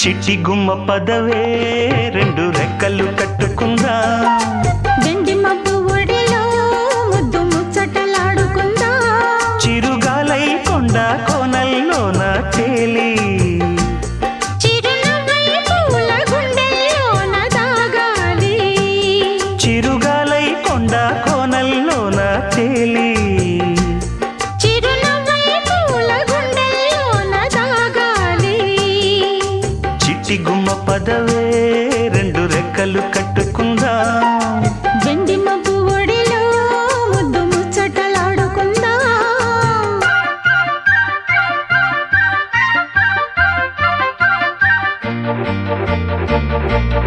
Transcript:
చిట్టి గుమ్మ పదవే రెండు రెక్కలు కట్టుకుందా. వెండి మబ్బు ఒడిలో ముద్దు ముచ్చటలాడుకుందా. చిరుగాలై కొండ కోనల్లోన తేలి. చిరుగాలై కొండ కంచి గుమ్మ పదవే రెండు రెక్కలు కట్టుకుందా. వెండి మబ్బు ఒడిలో ముద్దు ముచ్చటలాడుకుందా. Thank